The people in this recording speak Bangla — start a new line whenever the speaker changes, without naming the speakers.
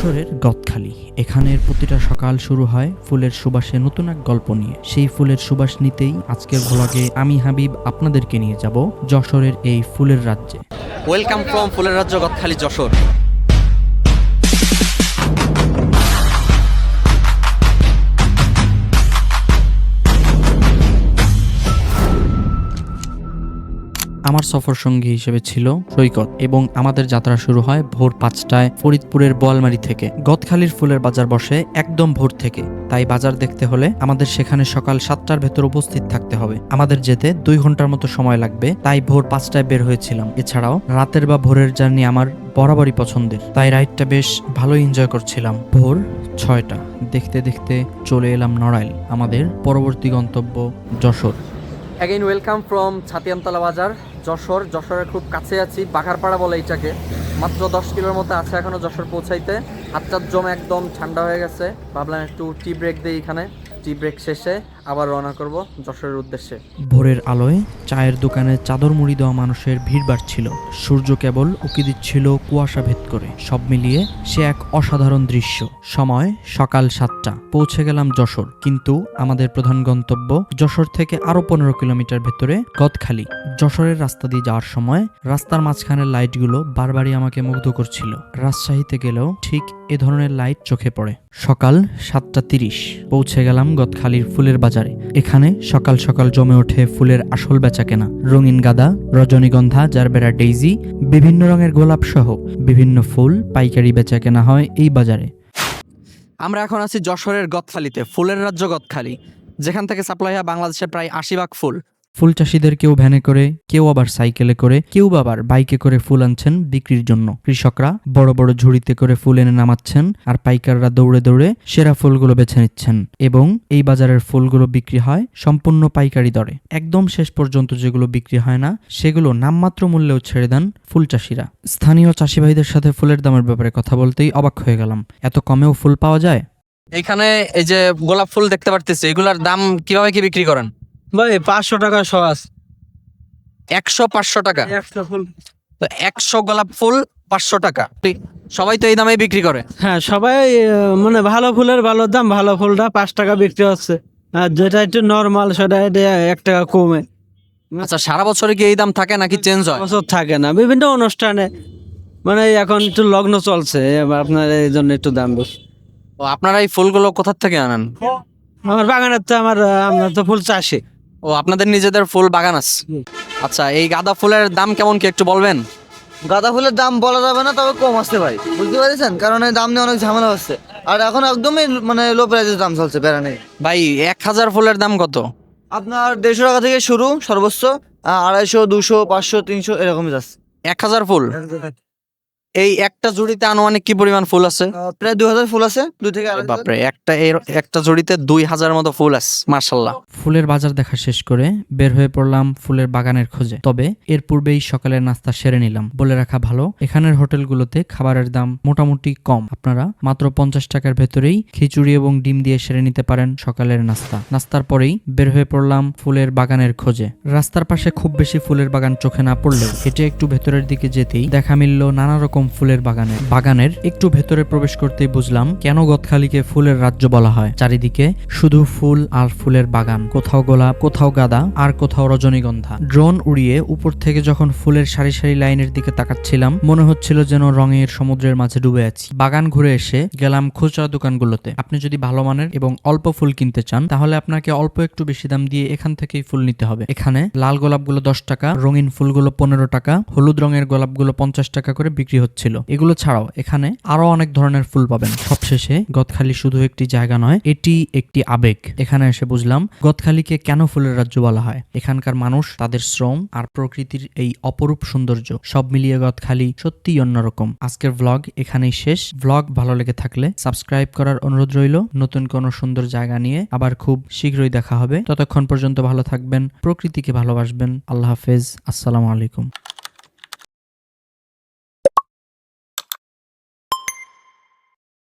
যশোরের গদখালি। এখানের প্রতিটা সকাল শুরু হয় ফুলের সুবাসে নতুন এক গল্প নিয়ে। সেই ফুলের সুবাস নিতেই আজকের ভ্লগে আমি হাবিব আপনাদেরকে নিয়ে যাব যশোরের এই ফুলের রাজ্যে।
ওয়েলকাম ফ্রম ফুলের রাজ্য গদখালি যশোর।
আমার সফর সঙ্গী হিসেবে ছিল সৈকত এবং আমাদের যাত্রা শুরু হয় ভোর পাঁচটায় ফরিদপুরের বোয়ালমারি থেকে। গদখালির ফুলের বাজার বসে একদম ভোর থেকে। তাই বাজার দেখতে হলে আমাদের সেখানে সকাল সাতটার ভেতর উপস্থিত থাকতে হবে। আমাদের যেতে দুই ঘণ্টার মতো সময় লাগবে, তাই ভোর পাঁচটায় বের হয়েছিলাম। এছাড়াও রাতের বা ভোরের জার্নি আমার বরাবরই পছন্দের, তাই রাইডটা বেশ ভালোই এনজয় করছিলাম। ভোর ছয়টা। দেখতে দেখতে চলে এলাম নড়াইল, আমাদের পরবর্তী গন্তব্য Jessore.
Again welcome from Chhatiantala Bazar. Jessore, যশোরের খুব কাছে আছি, বাঘারপাড়া বলে এইটাকে। মাত্র দশ কিলোর মতো আছে এখনও যশোর পৌঁছাইতে। হাতটার জম একদম ঠান্ডা হয়ে গেছে। ভাবলাম একটু টি ব্রেক দিই এখানে। টি ব্রেক শেষে আবার রওনা করব যশোরের উদ্দেশ্যে।
ভোরের আলোয় চায়ের দোকানে চাদর মুড়ি দেওয়া মানুষের ভিড় বাড়ছিল। সূর্য কেবল উকি দিচ্ছিল কুয়াশা ভেদ করে। সব মিলিয়ে সে এক অসাধারণ দৃশ্য। সময় সকাল সাতটা। পৌঁছে গেলাম যশোর। কিন্তু আমাদের প্রধান গন্তব্য যশোর থেকে আরও পনেরো কিলোমিটার ভেতরে গদখালি। যশোরের রাস্তা দিয়ে যাওয়ার সময় রাস্তার মাঝখানের লাইটগুলো বারবারই আমাকে মুগ্ধ করছিল। রাজশাহীতে গেলেও ঠিক এ ধরনের লাইট চোখে পড়ে। সকাল সাতটা তিরিশ পৌঁছে গেলাম গদখালির ফুলের বাজারে। এখানে সকাল সকাল জমে ওঠে ফুলের আসল বেচা কেনা রঙিন গাদা, রজনীগন্ধা, জারবেরা ডেইজি, বিভিন্ন রঙের গোলাপ সহ বিভিন্ন ফুল পাইকারি বেচা কেনা হয় এই বাজারে।
আমরা এখন আছি যশোরের গদখালিতে, ফুলের রাজ্য গদখালি। যেখান থেকে সাপ্লাই হয় বাংলাদেশের প্রায় আশি ভাগ ফুল।
ফুল চাষিদের কেউ ভ্যানে করে, কেউ আবার সাইকেলে করে, কেউ আবার বাইকে করে ফুল আনছেন বিক্রির জন্য। কৃষকরা বড় বড় ঝুড়িতে করে ফুল এনে নামাচ্ছেন আর পাইকাররা দৌড়ে দৌড়ে সেরা ফুলগুলো বেছে নিচ্ছেন এবং এই বাজারের ফুলগুলো বিক্রি হয় সম্পূর্ণ পাইকারি দরে। একদম শেষ পর্যন্ত যেগুলো বিক্রি হয় না, সেগুলো নামমাত্র মূল্যেও ছেড়ে দেন ফুল চাষিরা। স্থানীয় চাষি ভাইদের সাথে ফুলের দামের ব্যাপারে কথা বলতেই অবাক হয়ে গেলাম। এত কমেও ফুল পাওয়া যায়?
এখানে এই যে গোলাপ ফুল দেখতে পারতেছি, এগুলার দাম কীভাবে কি বিক্রি করেন?
ভাই পাঁচশো টাকা আছে
একশো পাঁচশো টাকা?
একশো ফুল।
তো একশো গোলাপ ফুল পাঁচশো টাকা। সবাই তো এই দামে বিক্রি করে।
হ্যাঁ সবাই মানে ভালো ফুলের ভালো দাম ভালো ফুলটা পাঁচ টাকা বিক্রি হচ্ছে। আর যেটা একটু নর্মাল সেটা এক টাকা কমে।
আচ্ছা সারা বছরে কি এই দাম থাকে নাকি চেঞ্জ হয়?
বছর থাকে না বিভিন্ন অনুষ্ঠানে। মানে এখন একটু লগ্ন চলছে আপনার এই জন্য একটু দাম বেশি।
ও আপনারা এই ফুলগুলো কোথার থেকে আনেন?
আমার বাগানের তো আমার আমরা তো ফুল চাষি।
ও আপনাদের নিজেদের ফুল বাগান আছে আচ্ছা এই গাঁদা ফুলের দাম কেমন কি একটু বলবেন?
গাঁদা ফুলের দাম বলা যাবে না তবে কম আসতে ভাই বুঝতে পেরেছেন? কারণ এই দাম নিয়ে অনেক ঝামেলা হচ্ছে। আর এখন একদমই মানে লো প্রাইসের দাম চলছে বেড়া নেই।
ভাই এক হাজার ফুলের দাম কত?
আপনার দেড়শো টাকা থেকে শুরু সর্বোচ্চ আড়াইশো দুশো পাঁচশো তিনশো এরকমই যাচ্ছে।
এক হাজার ফুল? এই একটা জুড়িতে আনুমানিক কি পরিমাণ ফুল আছে?
প্রায় দুই হাজার ফুল আছে দুই থেকে
বাপরে একটা এর একটা জুড়িতে দুই হাজার মতো ফুল আছে মার্শাল্লাহ
ফুলের বাজার দেখা শেষ করে বের হয়ে পড়লাম ফুলের বাগানের খোঁজে। তবে এর পূর্বেই সকালের নাস্তা সেরে নিলাম। বলে রাখা ভালো এখানের হোটেলগুলোতে খাবারের দাম মোটামুটি কম। আপনারা মাত্র পঞ্চাশ টাকার ভেতরেই খিচুড়ি এবং ডিম দিয়ে সেরে নিতে পারেন সকালের নাস্তা। নাস্তার পরেই বের হয়ে পড়লাম ফুলের বাগানের খোঁজে। রাস্তার পাশে খুব বেশি ফুলের বাগান চোখে না পড়লেও হেঁটে একটু ভেতরের দিকে যেতেই দেখা মিলল নানা রকম ফুলের বাগানে। বাগানের একটু ভেতরে প্রবেশ করতেই বুঝলাম, কেন গদখালিকে ফুলের রাজ্য বলা হয়? চারিদিকে শুধু ফুল আর ফুলের বাগান, কোথাও গোলাপ, কোথাও গাদা, আর কোথাও রজনীগন্ধা। ড্রোন উড়িয়ে উপর থেকে যখন ফুলের সারি সারি লাইনের দিকে তাকাচ্ছিলাম, মনে হচ্ছিল যেন রঙের সমুদ্রের মাঝে ডুবে আছি। বাগান ঘুরে এসে গেলাম খুচরা দোকানগুলোতে। আপনি যদি ভালো মানের এবং অল্প ফুল কিনতে চান, তাহলে আপনাকে অল্প একটু বেশি দাম দিয়ে এখান থেকেই ফুল নিতে হবে। এখানে লাল গোলাপগুলো দশ টাকা, রঙিন ফুলগুলো পনেরো টাকা, হলুদ রঙের গোলাপগুলো পঞ্চাশ টাকা করে বিক্রি হচ্ছিল। এগুলো ছাড়াও এখানে আরও অনেক ধরনের ফুল পাবেন। সবশেষে গদখালি শুধু একটি জায়গা নয়, এটি একটি আবেগ। এখানে এসে বুঝলাম গদখালিকে কেন ফুলের রাজ্য বলা হয়। এখানকার মানুষ তাদের শ্রম আর প্রকৃতির এই অপরূপ সৌন্দর্য, সব মিলিয়ে গদখালি সত্যিই অন্যরকম। আজকের ভ্লগ এখানেই শেষ। ভ্লগ ভালো লেগে থাকলে সাবস্ক্রাইব করার অনুরোধ রইল। নতুন কোনো সুন্দর জায়গা নিয়ে আবার খুব শীঘ্রই দেখা হবে। ততক্ষণ পর্যন্ত ভালো থাকবেন, প্রকৃতিকে ভালোবাসবেন। আল্লাহ হাফেজ। আসসালামু আলাইকুম।